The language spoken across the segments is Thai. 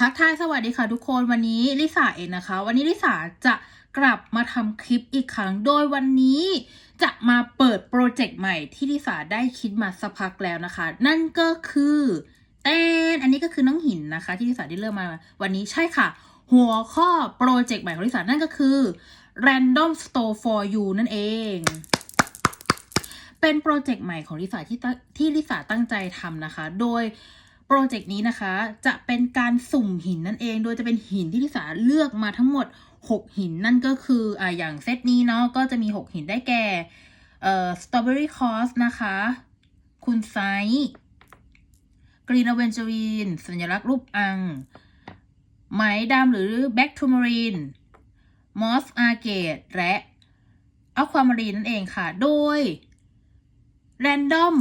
ทักทายสวัสดีค่ะทุกคนวันนี้ลิสาเองนะคะ วันนี้ลิสาจะกลับมาทำคลิปอีกครั้ง โดยวันนี้จะมาเปิดโปรเจกต์ใหม่ที่ลิสาได้คิดมาสักพักแล้วนะคะ นั่นก็คือเต้นอันนี้ก็คือน้องหินนะคะ ที่ลิสาได้เริ่มมาวันนี้ใช่ค่ะ หัวข้อโปรเจกต์ใหม่ของลิสานั่นก็คือ Random Store for You นั่นเองเป็นโปรเจกต์ใหม่ของลิสาที่ที่ลิสาตั้งใจทำนะคะ โดย โปรเจกต์นี้นะคะ จะเป็นการสุ่มหินนั่นเอง โดยจะเป็นหินที่ลิสาเลือกมาทั้งหมด 6 หินนั่นก็คืออ่าอย่างเซตนี้เนาะก็จะมี 6 หินได้แก่เอ่อสตรอเบอรี่คอสนะคะ คุณไซกรีนอเวนจ r รีนสัญลักษณ์รูปอัง ไหมดำหรือแบ็กทูมารีนมอสอาเกตและอความารีนนั่นเองค่ะ โดย Random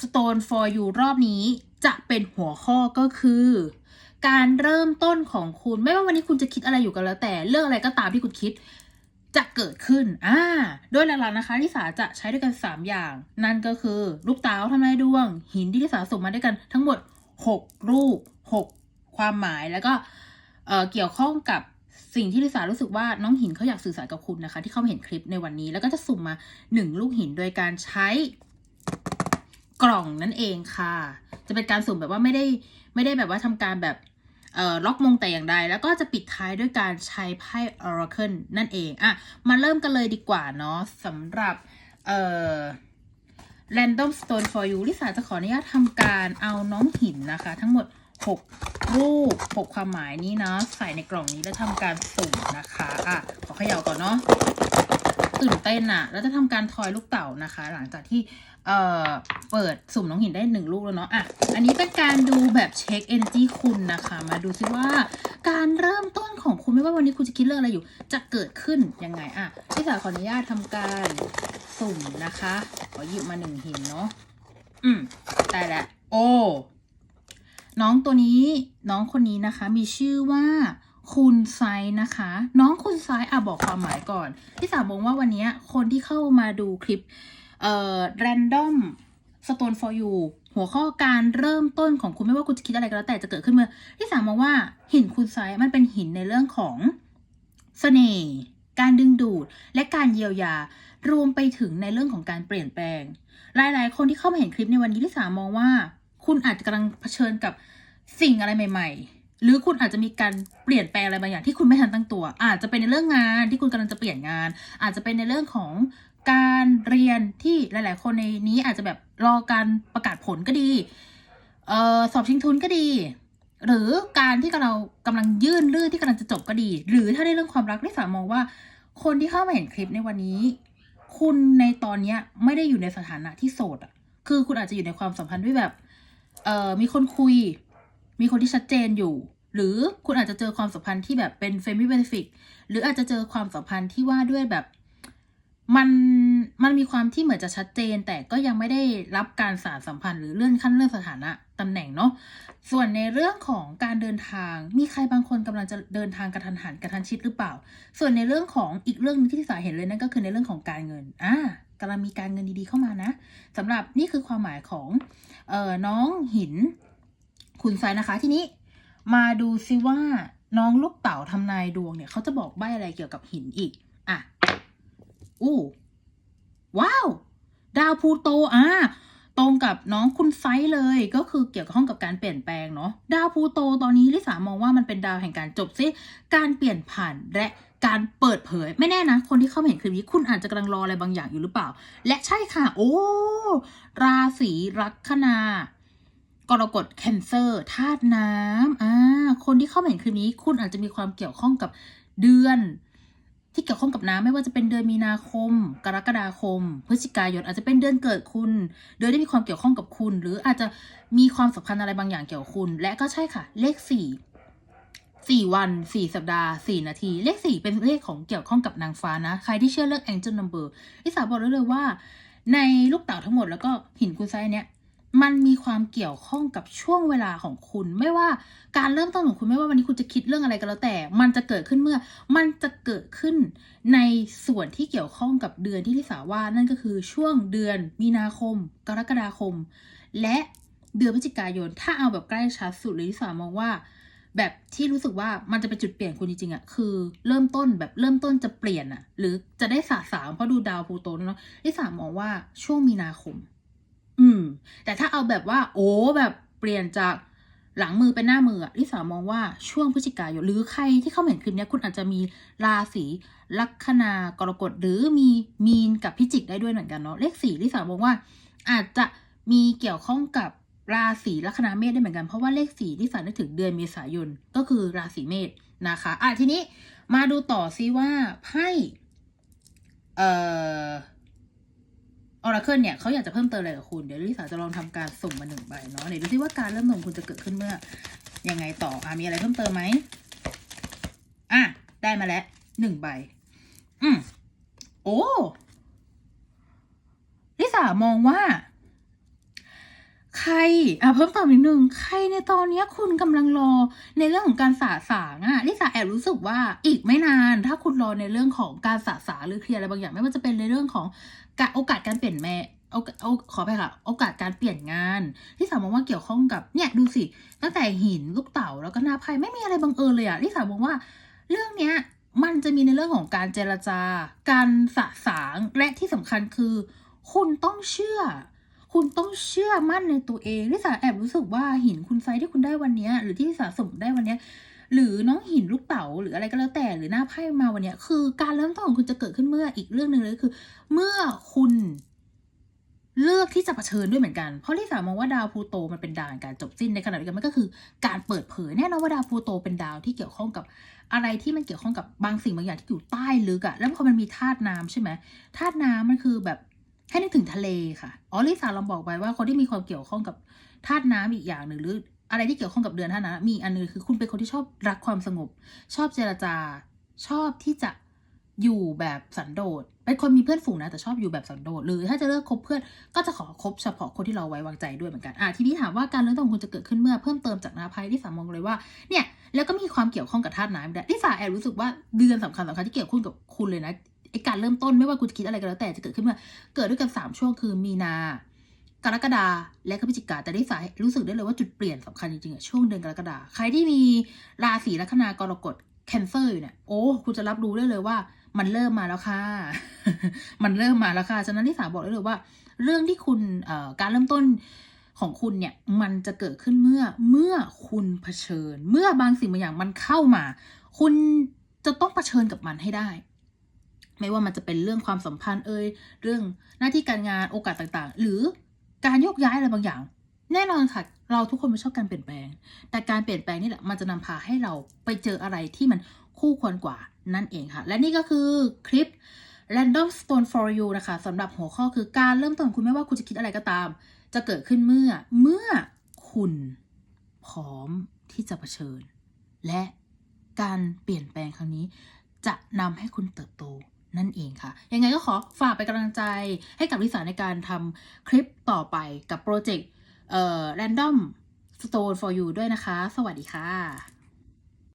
Stone for You รอบนี้ จะเป็นหัวข้อก็คือ การเริ่มต้นของคุณ ไม่ว่าวันนี้คุณจะคิดอะไรอยู่ก็แล้วแต่เรื่องอะไรก็ตามที่คุณคิดจะเกิดขึ้น อ่า โดยหลักๆนะคะที่สาจะใช้ด้วยกัน 3 อย่าง นั่นก็คือลูกเต๋าทำนายดวง หินที่ที่สาส่งมาด้วยกันทั้งหมด 6 รูป 6 ความหมายแล้วก็เออเกี่ยวข้องกับสิ่งที่ลิสารู้สึกว่าน้องหินเขาอยากสื่อสารกับคุณนะคะ ที่เขามาเห็นคลิปในวันนี้ แล้วก็จะสุ่มมา 1 ลูกหินโดยการใช้ กล่องนั่นเองค่ะ จะเป็นการสุ่มแบบว่าไม่ได้ไม่ได้แบบว่าทำการแบบเอ่อล็อกมงแต่อย่างใด แล้วก็จะปิดท้ายด้วยการใช้ไพ่ Oracle นั่นเองอะมาเริ่มกันเลยดีกว่าเนาะสำหรับเอ่อ Random Stone for You ลิสาจะขออนุญาตทำการเอาน้องหินนะคะ ทั้งหมด 6 รูป 6 ความหมายนี้เนาะใส่ในกล่องนี้แล้วทำการสุ่มนะคะอะขอเขย่าก่อนเนาะ ตื่นเต้นอะแล้วจะทำการทอยลูกเต่านะคะ หลังจากที่เอ่อเปิดสุ่มน้องหินได้หนึ่งลูกแล้วเนาะอะอันนี้เป็นการดูแบบเช็ค energy คุณนะคะ มาดูซิว่า การเริ่มต้นของคุณไม่ว่าวันนี้คุณจะคิดเรื่องอะไรอยู่ จะเกิดขึ้นยังไงอะพี่สาวขออนุญาตทำการสุ่มนะคะ ขอหยิบมาหนึ่งหินเนาะอืมได้แล้วโอ้น้องตัวนี้น้องคนนี้นะคะ มีชื่อว่า คุณไซนะคะ น้องคุณไซอะบอกความหมายก่อนพี่สาวมองว่าวันนี้คนที่เข้ามาดูคลิปเอ่อ random stone for you หัวข้อการเริ่มต้นของคุณไม่ว่าคุณจะคิดอะไรก็แล้วแต่จะเกิดขึ้นเมื่อที่สามมองว่าหินคุณไซส์มันเป็นหินในเรื่องของเสน่ห์การดึงดูดและการเยียวยา รวมไปถึงในเรื่องของการเปลี่ยนแปลง หลาย ๆ คนที่เข้ามาเห็นคลิปในวันนี้ที่สามมองว่า คุณอาจจะกำลังเผชิญกับสิ่งอะไรใหม่ ๆ หรือคุณอาจจะมีการเปลี่ยนแปลงอะไรบางอย่างที่คุณไม่ทันตั้งตัว อาจจะเป็นในเรื่องงานที่คุณกำลังจะเปลี่ยนงาน อาจจะเป็นในเรื่องของการเรียนที่หลาย ๆ คนในนี้อาจจะแบบรอการประกาศผลก็ดีเออสอบชิงทุนก็ดี หรือการที่เรากำลังยื่นเรื่องที่กำลังจะจบก็ดี หรือถ้าในเรื่องความรักที่สามมองว่า คนที่เข้ามาเห็นคลิปในวันนี้ คุณในตอนเนี้ยไม่ได้อยู่ในสถานะที่โสดอะคือคุณอาจจะอยู่ในความสัมพันธ์ที่แบบเออมีคนคุย มีคนที่ชัดเจนอยู่ หรือคุณอาจจะเจอความสัมพันธ์ที่แบบเป็น family benefit หรืออาจจะเจอความสัมพันธ์ที่ว่าด้วยแบบมันมันมีความที่เหมือนจะชัดเจน แต่ก็ยังไม่ได้รับการสารสัมพันธ์หรือเลื่อนขั้นเลื่อนสถานะตำแหน่งเนาะส่วนในเรื่องของการเดินทาง มีใครบางคนกำลังจะเดินทางกระทันหันกระทันชิดหรือเปล่า ส่วนในเรื่องของอีกเรื่องหนึงที่ที่สาเห็นเลยนั่นก็คือในเรื่องของการเงินอ่ากำลังมีการเงินดีๆเข้ามานะสำหรับนี่คือความหมายของเอ่อน้องหิน คุณไซนะคะ ทีนี้มาดูซิว่าน้องลูกเต๋าทำนายดวงเนี่ยเขาจะบอกใบ้อะไรเกี่ยวกับหินอีก อะ อู้ ว้าว ดาวพูโต อะ ตรงกับน้องคุณไซส์เลย ก็คือเกี่ยวกับห้องกับการเปลี่ยนแปลงเนาะ ดาวพูโตตอนนี้ลิสามองว่ามันเป็นดาวแห่งการจบซิการเปลี่ยนผ่านและการเปิดเผย ไม่แน่นะ คนที่เข้ามาเห็นคลิปนี้คุณอาจจะกำลังรออะไรบางอย่างอยู่หรือเปล่า และใช่ค่ะ โอ้ ราศีลัคนา กรกฎแคนเซอร์ธาตุน้ำอ่าคนที่เข้ามาเห็นคลิปนี้ คุณอาจจะมีความเกี่ยวข้องกับเดือน ที่เกี่ยวข้องกับน้ำไม่ว่าจะเป็นเดือนมีนาคม กรกฎาคม พฤศจิกายนอาจจะเป็นเดือนเกิดคุณ เดือนที่มีความเกี่ยวข้องกับคุณ หรืออาจจะมีความสัมพันธ์อะไรบางอย่างเกี่ยวกับคุณ และก็ใช่ค่ะ เลขสี่สี่วันสี่สัปดาห์สี่นาที เลขสี่เป็นเลขของเกี่ยวข้องกับนางฟ้านะ ใครที่เชื่อเรื่อง angel number ที่สาบอกได้เลยว่า ในลูกเต๋าทั้งหมดแล้วก็หินคุณไซเนี้ย มันมีความเกี่ยวข้องกับช่วงเวลาของคุณ ไม่ว่าการเริ่มต้นของคุณไม่ว่าวันนี้คุณจะคิดเรื่องอะไรก็แล้วแต่ มันจะเกิดขึ้นเมื่อ มันจะเกิดขึ้นในส่วนที่เกี่ยวข้องกับเดือนที่ลิสาว่านั่นก็คือช่วงเดือนมีนาคม กรกฎาคม และเดือนพฤศจิกายน ถ้าเอาแบบใกล้ชัดสุดเลยลิสามองว่า แบบที่รู้สึกว่ามันจะเป็นจุดเปลี่ยนคุณจริงๆอะคือ เริ่มต้นแบบเริ่มต้นจะเปลี่ยนอะหรือจะได้สะสางเพราะดูดาวพูโตเนาะลิสามองว่าช่วงมีนาคม อืม แต่ถ้าเอาแบบว่า โอ้แบบเปลี่ยนจากหลังมือเป็นหน้ามือลิสามองว่าช่วงพฤศจิกายนหรือใครที่เข้าเห็นคลิปนี้คุณอาจจะมีราศีลัคนากรกฎหรือมีมีนกับพิจิกได้ด้วยเหมือนกันเนาะเลขสี่ลิสามองว่า อาจจะมีเกี่ยวข้องกับราศีลัคนาเมษได้เหมือนกันเพราะว่าเลขสี่ลิสานึกถึงเดือนเมษายนก็คือราศีเมษนะคะอะทีนี้มาดูต่อซิว่าไพ่เอ่อ ออราเคิลเนี่ยเขาอยากจะเพิ่มเติมอะไรกับคุณ เดี๋ยวลิสาจะลองทำการสุ่มมาหนึ่งใบเนาะเดี๋ยวดูซิว่าการเริ่มต้นของคุณจะเกิดขึ้นเมื่อยังไงต่ออะมีอะไรเพิ่มเติมไหมอะได้มาแล้วหนึ่งใบ อืมโอ้ลิสามองว่า ใครอะเพิ่มเติมนิดนึงใครในตอนเนี้ยคุณกำลังรอในเรื่องของการสาสางอะลิสาแอบรู้สึกว่าอีกไม่นาน ถ้าคุณรอในเรื่องของการสาสางหรือเคลียร์อะไรบางอย่างไม่ว่าจะเป็นในเรื่องของ โอกาสการเปลี่ยนแม่เอาเอาขอไปค่ะ โอกาสการเปลี่ยนงานลิสามองว่าเกี่ยวข้องกับเนี่ยดูสิ ตั้งแต่หินลูกเต๋าแล้วก็หน้าไพ่ไม่มีอะไรบังเอิญเลยอะลิสามองว่า เรื่องเนี้ยมันจะมีในเรื่องของการเจรจา การสะสางและที่สำคัญคือ คุณต้องเชื่อ คุณต้องเชื่อมั่นในตัวเองลิสาแอบรู้สึกว่าหินคุณไซส์ที่คุณได้วันเนี้ยหรือที่สาสมได้วันเนี้ย หรือน้องหินลูกเต๋าหรืออะไรก็แล้วแต่หรือหน้าไพ่มาวันเนี้ยคือการเริ่มต้นของคุณจะเกิดขึ้นเมื่ออีกเรื่องหนึ่งเลยคือ เมื่อคุณเลือกที่จะะเผชิญด้วยเหมือนกัน เพราะลิสามองว่าดาวพลูโตมันเป็นดาวแห่งการจบสิ้นในขณะเดียวกันมันก็คือการเปิดเผยแน่นอนว่าดาวพลูโตเป็นดาวที่เกี่ยวข้องกับอะไรที่มันเกี่ยวข้องกับบางสิ่งบางอย่างที่อยู่ใต้ลึกอะแล้วพอมันมีธาตุน้ำใช่ไหมธาตุน้ำมันคือแบบให้นึกถึงทะเลค่ะ อ๋อลิสาลองบอกไปว่าคนที่มีความเกี่ยวข้องกับธาตุน้ำอีกอย่างหนึ่งหรือ อะไรที่เกี่ยวข้องกับเดือนธาตุน้ำมีอันหนึงคือคุณเป็นคนที่ชอบรักความสงบ ชอบเจรจา ชอบที่จะอยู่แบบสันโดษ เป็นคนมีเพื่อนฝูงนะ แต่ชอบอยู่แบบสันโดษ หรือถ้าจะเลิกคบเพื่อน ก็จะขอคบเฉพาะคนที่เราไว้วางใจด้วยเหมือนกัน อะทีนี้ถามว่าการเริ่มต้องคุณจะเกิดขึ้นเมื่อเพิ่มเติมจากนาภัยที่สามมองเลยว่า เนี่ย แล้วก็มีความเกี่ยวข้องกับธาตุน้ำด้วยที่สาแอบรู้สึกว่าเดือนสำคัญสำคัญที่เกี่ยวข้องกับคุณเลยนะไอการเริ่มต้นไม่ว่าคุณจะคิดอะไรก็แล้วแต่จะเกิดขึ้นเมื่อเกิดด้วยกันสามช่วงคือมีนา กรกฎาและก็พฤศจิกาแต่ได้สายรู้สึกได้เลยว่าจุดเปลี่ยนสำคัญจริงๆอะช่วงเดือนกรกฎาใครที่มีราศีลัคนากรกฎแคนเซอร์อยู่เนี่ยโอ้คุณจะรับรู้ได้เลยว่า มันเริ่มมาแล้วค่ะ มันเริ่มมาแล้วค่ะฉะนั้นที่สาบอกได้เลยว่า เรื่องที่คุณการเริ่มต้นของคุณเนี่ยมันจะเกิดขึ้นเมื่อเมื่อคุณเผชิญ เมื่อบางสิ่งบางอย่างมันเข้ามา คุณจะต้องเผชิญกับมันให้ได้ ไม่ว่ามันจะเป็นเรื่องความสัมพันธ์เอ่ยเรื่องหน้าที่การงานโอกาสต่างๆ หรือ การโยกย้ายอะไรบางอย่าง แน่นอนค่ะ เราทุกคนไม่ชอบการเปลี่ยนแปลง แต่การเปลี่ยนแปลงนี่แหละมันจะนำพาให้เราไปเจออะไรที่มันคู่ควรกว่านั่นเองค่ะ และนี่ก็คือคลิป Random Stone for You นะคะสำหรับหัวข้อคือการเริ่มต้นคุณไม่ว่าคุณจะคิดอะไรก็ตาม จะเกิดขึ้นเมื่อเมื่อคุณพร้อมที่จะเผชิญ และการเปลี่ยนแปลงครั้งนี้ จะนำให้คุณเติบโต นั่นเองค่ะ ยังไงก็ขอฝากไปกำลังใจให้กับลิสาในการทำคลิปต่อไปกับโปรเจกต์เอ่อ Random Stone for You ด้วยนะคะ สวัสดีค่ะ